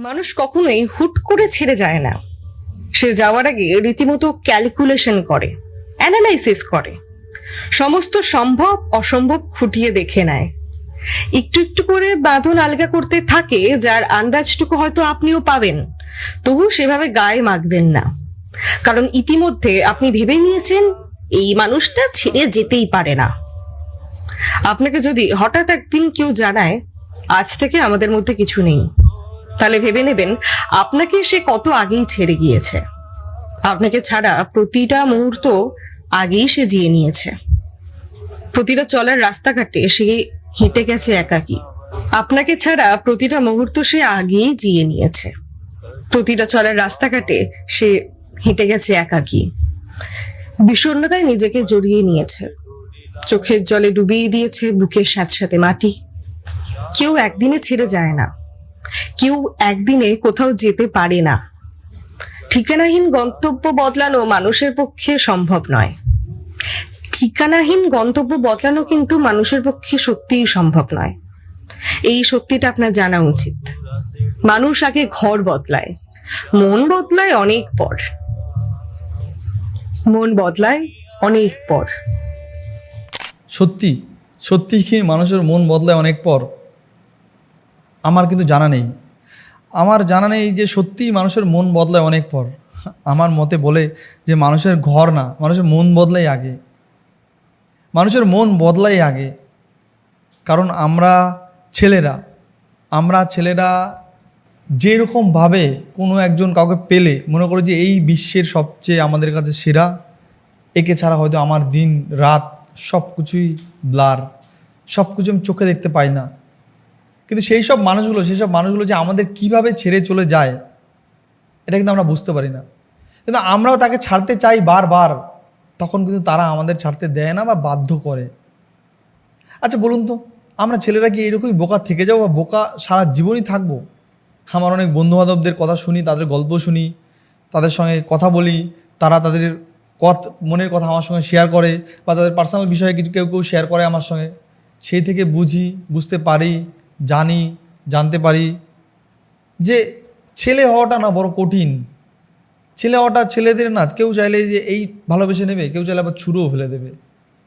মানুষ কখনোই হুট করে ছেড়ে যায় না। সে যাওয়ার আগে রীতিমতো ক্যালকুলেশন করে, অ্যানালাইসিস করে। সমস্ত সম্ভব, অসম্ভব খুঁটিয়ে দেখে নেয়। একটু একটু করে বাঁধন আলগা করতে থাকে, যার আন্দাজটুকু হয়তো আপনিও পাবেন। তবু সেভাবে গায়ে মাখবেন না। কারণ ইতিমধ্যে আপনি ভেবে নিয়েছেন, এই মানুষটা ছেড়ে যেতেই পারে না। আপনাকে যদি হঠাৎ একদিন কেউ জানায়, আজ থেকে আমাদের মধ্যে কিছু নেই। তাহলে ভেবে নেবেন, আপনাকে সে কত আগেই ছেড়ে গিয়েছে। আপনাকে ছাড়া প্রতিটা মুহূর্ত আগেই সে জিয়ে নিয়েছে। প্রতিটা চলার রাস্তাঘাটে সে হেঁটে গেছে একাকী। আপনাকে ছাড়া প্রতিটা মুহূর্ত সে আগেই জিয়ে নিয়েছে। প্রতিটা চলার রাস্তাঘাটে সে হেঁটে গেছে একাকী। বিষণ্ণতায় নিজেকে জড়িয়ে নিয়েছে। চোখের জলে ডুবিয়ে দিয়েছে, বুকের সাথে সাথে মাটি। কেউ একদিনে ছেড়ে যায় না। কেউ একদিনে কোথাও যেতে পারে না। ঠিকানাহীন গন্তব্য বদলানো মানুষের পক্ষে সম্ভব নয়। ঠিকানাহীন গন্তব্য বদলানো কিন্তু মানুষের পক্ষে সত্যিই সম্ভব নয়। এই সত্যিটা আপনার জানা উচিত। মানুষ আগে ঘর বদলায়, মন বদলায় অনেক পর। মন বদলায় অনেক পর। সত্যি সত্যি কি মানুষের মন বদলায় অনেক পর? আমার কিন্তু জানা নেই। আমার জানা নেই যে সত্যিই মানুষের মন বদলায় অনেক পর। আমার মতে বলে যে মানুষের ঘর না, মানুষের মন বদলাই আগে। মানুষের মন বদলাই আগে। কারণ আমরা ছেলেরা আমরা ছেলেরা যেরকমভাবে কোনো একজন কাউকে পেলে, মনে করো যে এই বিশ্বের সবচেয়ে আমাদের কাছে সেরা, একে ছাড়া হয়তো আমার দিন, রাত সব কিছুই ব্লার সব কিছু আমি চোখে দেখতে পাই না। কিন্তু সেই সব মানুষগুলো, সেই সব মানুষগুলো যে আমাদের কীভাবে ছেড়ে চলে যায়, এটা কিন্তু আমরা বুঝতে পারি না। কিন্তু আমরাও তাকে ছাড়তে চাই বারবার, তখন কিন্তু তারা আমাদের ছাড়তে দেয় না বা বাধ্য করে। আচ্ছা বলুন তো, আমরা ছেলেরা কি এরকমই বোকা থেকে যাব বা বোকা সারা জীবনই থাকব? আমার অনেক বন্ধুবান্ধবদের কথা শুনি, তাদের গল্প শুনি, তাদের সঙ্গে কথা বলি, তারা তাদের কথ মনের কথা আমার সঙ্গে শেয়ার করে বা তাদের পার্সোনাল বিষয়ে কিছু কেউ কেউ শেয়ার করে আমার সঙ্গে। সেই থেকে বুঝি, বুঝতে পারি জানি, জানতে পারি যে ছেলে হওয়াটা না বড় কঠিন। ছেলে হওয়াটা ছেলেদের না, কেউ চাইলে যে এই ভালোবেসে নেবে, কেউ চাইলে আবার ছুঁড়েও ফেলে দেবে।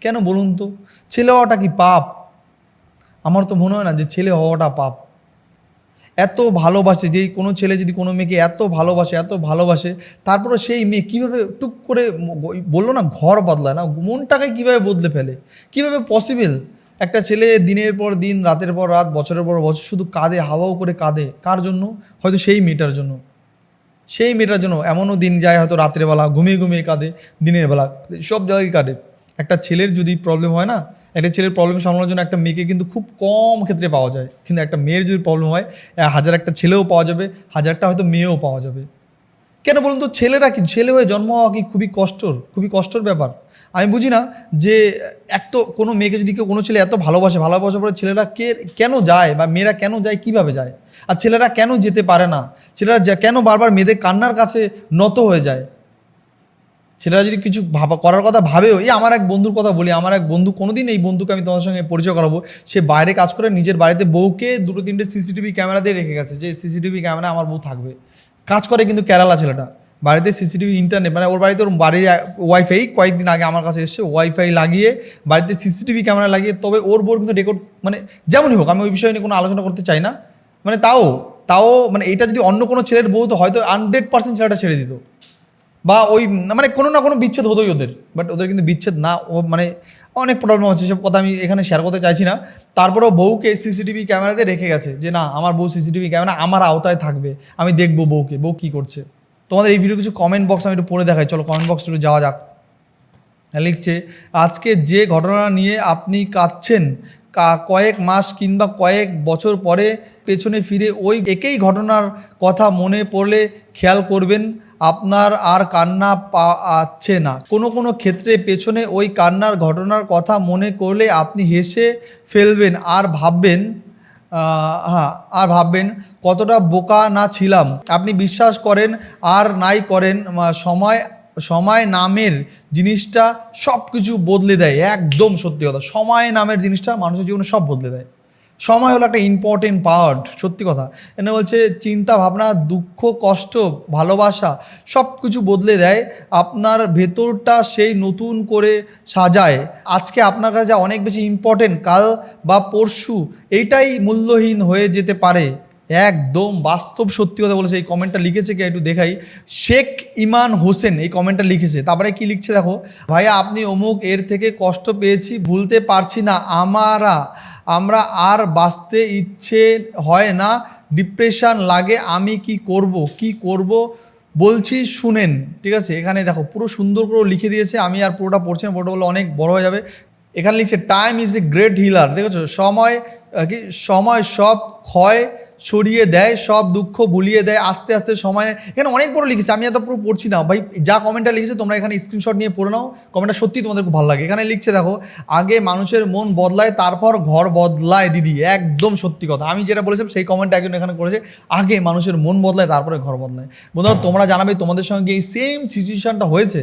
কেন বলুন তো? ছেলে হওয়াটা কি পাপ? আমার তো মনে হয় না যে ছেলে হওয়াটা পাপ। এত ভালোবাসে যে কোনো ছেলে যদি কোনো মেয়েকে এত ভালোবাসে এত ভালোবাসে তারপরে সেই মেয়ে কীভাবে টুক করে বলল না, ঘর বদলায় না, মনটাকে কীভাবে বদলে ফেলে? কীভাবে পসিবল একটা ছেলে দিনের পর দিন, রাতের পর রাত, বছরের পর বছর শুধু কাঁদে, হাওয়াও করে কাঁদে। কার জন্য? হয়তো সেই মেয়েটার জন্য। সেই মেয়েটার জন্য। এমনও দিন যায় হয়তো রাতের বেলা ঘুমিয়ে ঘুমিয়ে কাঁদে, দিনের বেলা সব জায়গায় কাটে একটা ছেলের যদি প্রবলেম হয় না, একটা ছেলের প্রবলেম সামলানোর জন্য একটা মেয়েকে কিন্তু খুব কম ক্ষেত্রে পাওয়া যায়। কিন্তু একটা মেয়ের যদি প্রবলেম হয় হাজার একটা ছেলেও পাওয়া যাবে, হাজারটা হয়তো মেয়েও পাওয়া যাবে। কেন বলুন তো, ছেলেরা কি, ছেলে হয়ে জন্ম হওয়া কি খুবই কষ্টর খুবই কষ্টর ব্যাপার? আমি বুঝি না যে এক তো কোনো মেয়েকে যদি কেউ, কোনো ছেলে এত ভালোবাসে, ভালোবাসার পরে ছেলেরা কে, কেন যায় বা মেয়েরা কেন যায়, কীভাবে যায়? আর ছেলেরা কেন যেতে পারে না? ছেলেরা কেন বারবার মেয়েদের কান্নার কাছে নত হয়ে যায়? ছেলেরা যদি কিছু ভাবা, করার কথা ভাবেও, এই আমার এক বন্ধুর কথা বলি, আমার এক বন্ধু, কোনোদিন এই বন্ধুকে আমি তোমার সঙ্গে পরিচয় করাবো। সে বাইরে কাজ করে, নিজের বাড়িতে বউকে দুটো, তিনটে সিসিটিভি ক্যামেরা দিয়ে রেখে গেছে, যে সিসিটিভি ক্যামেরা আমার বউ থাকবে। কাজ করে কিন্তু কেরালা ছেলেটা। বাড়িতে সিসিটিভি ইন্টারনেট মানে ওর বাড়িতে ওর বাড়ির ওয়াইফাই কয়েকদিন আগে আমার কাছে এসেছে ওয়াইফাই লাগিয়ে বাড়িতে সিসিটিভি ক্যামেরা লাগিয়ে, তবে ওর বোর কিন্তু রেকর্ড মানে যেমনই হোক, আমি ওই বিষয় নিয়ে কোনো আলোচনা করতে চাই না। মানে তাও তাও মানে এটা যদি অন্য কোনো ছেলের বউ তো হয়তো হান্ড্রেড পার্সেন্ট ছেলেটা ছেড়ে দিত। বা ওই মানে কোনো না কোনো বিচ্ছেদ হতোই ওদের বাট ওদের কিন্তু বিচ্ছেদ না, ও মানে অনেক প্রবলেম হচ্ছে, সব কথা আমি এখানে শেয়ার করতে চাইছি না। তারপরেও বউকে সিসিটিভি ক্যামেরাতে রেখে গেছে যে না, আমার বউ সিসিটিভি ক্যামেরা আমার আওতায় থাকবে, আমি দেখব বউকে, বউ কী করছে। তোমাদের এই ভিডিও কিছু কমেন্ট বক্স আমি একটু পড়ে দেখাই, চলো কমেন্ট বক্স একটু যাওয়া যাক। লিখছে, আজকে যে ঘটনা নিয়ে আপনি কাঁদছেন কয়েক মাস কিংবা কয়েক বছর পরে পেছনে ফিরে ওই একই ঘটনার কথা মনে পড়লে খেয়াল করবেন। আপনার আর কান্না পাচ্ছে না। কোনো কোনো ক্ষেত্রে পেছনে ওই কান্নার ঘটনার কথা মনে করলে আপনি হেসে ফেলবেন আর ভাববেন হ্যাঁ আর ভাববেন কতটা বোকা না ছিলাম। আপনি বিশ্বাস করেন আর নাই করেন সময় সময় নামের জিনিসটা সব কিছু বদলে দেয়, একদম সত্যি কথা। সময় নামের জিনিসটা মানুষের জীবনে সব বদলে দেয়। সময় হলো একটা ইম্পর্টেন্ট পার্ট সত্যি কথা। এনে বলছে, চিন্তা, ভাবনা, দুঃখ, কষ্ট, ভালোবাসা সব কিছু বদলে দেয়। আপনার ভেতরটা সেই নতুন করে সাজায়। আজকে আপনার কাছে অনেক বেশি ইম্পর্টেন্ট কাল বা পরশু, এইটাই মূল্যহীন হয়ে যেতে পারে। একদম বাস্তব সত্যি কথা বলেছে, এই কমেন্টটা লিখেছে কে? একটু দেখাই। শেখ ইমান হোসেন এই কমেন্টটা লিখেছে। তারপরে কি লিখছে দেখো? ভাইয়া, আপনি অমুক এর থেকে কষ্ট পেয়েছি, ভুলতে পারছি না। আমারা আমরা আর বাঁচতে ইচ্ছে হয় না ডিপ্রেশান লাগে, আমি কি করব কি করব? বলছি, শুনেন, ঠিক আছে? এখানে দেখো, পুরো সুন্দর করে লিখে দিয়েছে, আমি আর পুরোটা পড়ছি না, পুরোটা বলে অনেক বড় হয়ে যাবে। এখানে লিখছে time is a great healer দেখেছ? সময় কি? সময় সব ক্ষয় সরিয়ে দেয়, সব দুঃখ ভুলিয়ে দেয়, আস্তে আস্তে সময়, এখানে অনেক বড় লিখেছে, আমি এত পুরো পড়ছি না, ভাই যা কমেন্টটা লিখেছে তোমরা এখানে স্ক্রিনশট নিয়ে পড়ে নাও কমেন্টটা সত্যি তোমাদের খুব ভালো লাগে। এখানে লিখছে দেখো, আগে মানুষের মন বদলায়, তারপর ঘর বদলায়, দিদি, একদম সত্যি কথা। আমি যেটা বলেছিলাম সেই কমেন্টটা একজন এখানে করেছে, আগে মানুষের মন বদলায়, তারপরে ঘর বদলায়। বন্ধুরা, তোমরা জানাবে তোমাদের সঙ্গে এই সেম সিচুয়েশনটা হয়েছে,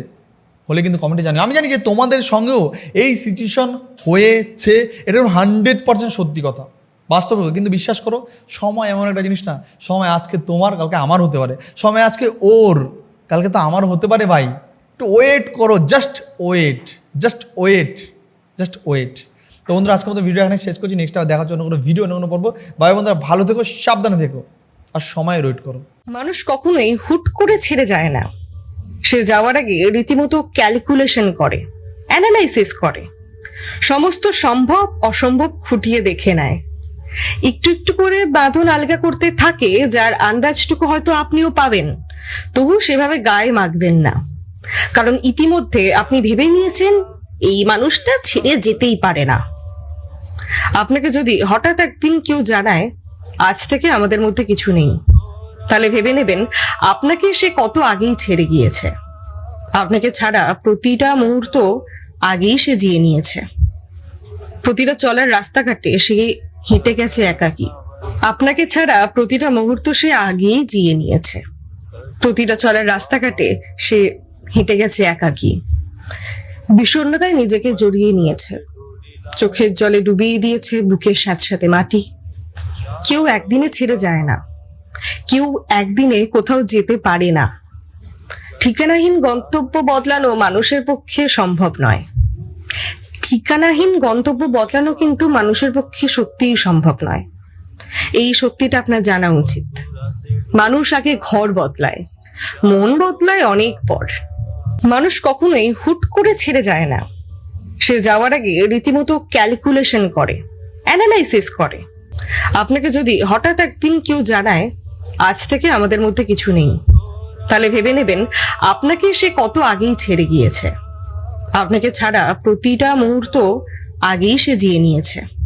হলে কিন্তু কমেন্টে জানি আমি জানি যে তোমাদের সঙ্গেও এই সিচুয়েশন হয়েছে, এটা হান্ড্রেড পার্সেন্ট সত্যি কথা। বাস্তব কিন্তু বিশ্বাস করো, সময় এমন একটা জিনিস না, সময় আজকে তোমার, কালকে আমার হতে পারে। সময় আজকে ওর, কালকে তো আমার হতে পারে ভাই। একটু ওয়েট করো just wait just wait just wait তো বন্ধুরা আজকে মতো ভিডিও এখানে শেষ করছি। নেক্সট আবার দেখার জন্য কোনো ভিডিও অন্য কোনো পড়ব ভাই বন্ধুরা, ভালো থেকো, সাবধানে থেকো। আর সময় ওয়েট করো। মানুষ কখনোই হুট করে ছেড়ে যায় না। সে যাওয়ার আগে রীতিমতো ক্যালকুলেশন করে অ্যানালাইসিস করে। সমস্ত সম্ভব, অসম্ভব খুঁটিয়ে দেখে নেয়। একটু একটু করে বাঁধন আলগা করতে থাকে, যার আন্দাজটুকু হয়তো আপনিও পাবেন। তবু সেভাবে গায়ে মাখবেন না। কারণ ইতিমধ্যে আপনি ভেবে নিয়েছেন, এই মানুষটা ছেড়ে যেতেই পারে না। আপনাকে যদি হঠাৎ একদিন কেউ জানায়, আজ থেকে আমাদের মধ্যে কিছু নেই, তাহলে ভেবে নেবেন, আপনাকে সে কত আগেই ছেড়ে গিয়েছে। আপনাকে ছাড়া প্রতিটা মুহূর্ত আগেই সে জিয়ে নিয়েছে। প্রতিটা চলার রাস্তাঘাটে সে হেঁটে গেছে একাকী। আপনাকে ছাড়া প্রতিটা মুহূর্ত সে আগেই জিয়ে নিয়েছে। প্রতিটা চলার রাস্তাঘাটে সে হেঁটে গেছে একাকী। বিষণ্ণতায় নিজেকে জড়িয়ে নিয়েছে। চোখের জলে ডুবিয়ে দিয়েছে বুকের সাথে সাথে মাটি। কেউ একদিনে ছেড়ে যায় না। কেউ একদিনে কোথাও যেতে পারে না। ঠিকানাহীন গন্তব্য বদলানো মানুষের পক্ষে সম্ভব নয়। ঠিকানাহীন গন্তব্য বদলানো কিন্তু মানুষের পক্ষে সত্যিই সম্ভব নয়। এই সত্যিটা আপনার জানা উচিত। মানুষ আগে ঘর বদলায়, মন বদলায় অনেক পর। মানুষ কখনোই হুট করে ছেড়ে যায় না। সে যাওয়ার আগে রীতিমতো ক্যালকুলেশন করে, অ্যানালাইসিস করে। আপনাকে যদি হঠাৎ একদিন কেউ জানায়, আজ থেকে আমাদের মধ্যে কিছু নেই, তাহলে ভেবে নেবেন, আপনাকে সে কত আগেই ছেড়ে গিয়েছে। আপনাকে ছাড়া প্রতিটা মুহূর্ত আগেই সে জিয়ে নিয়েছে।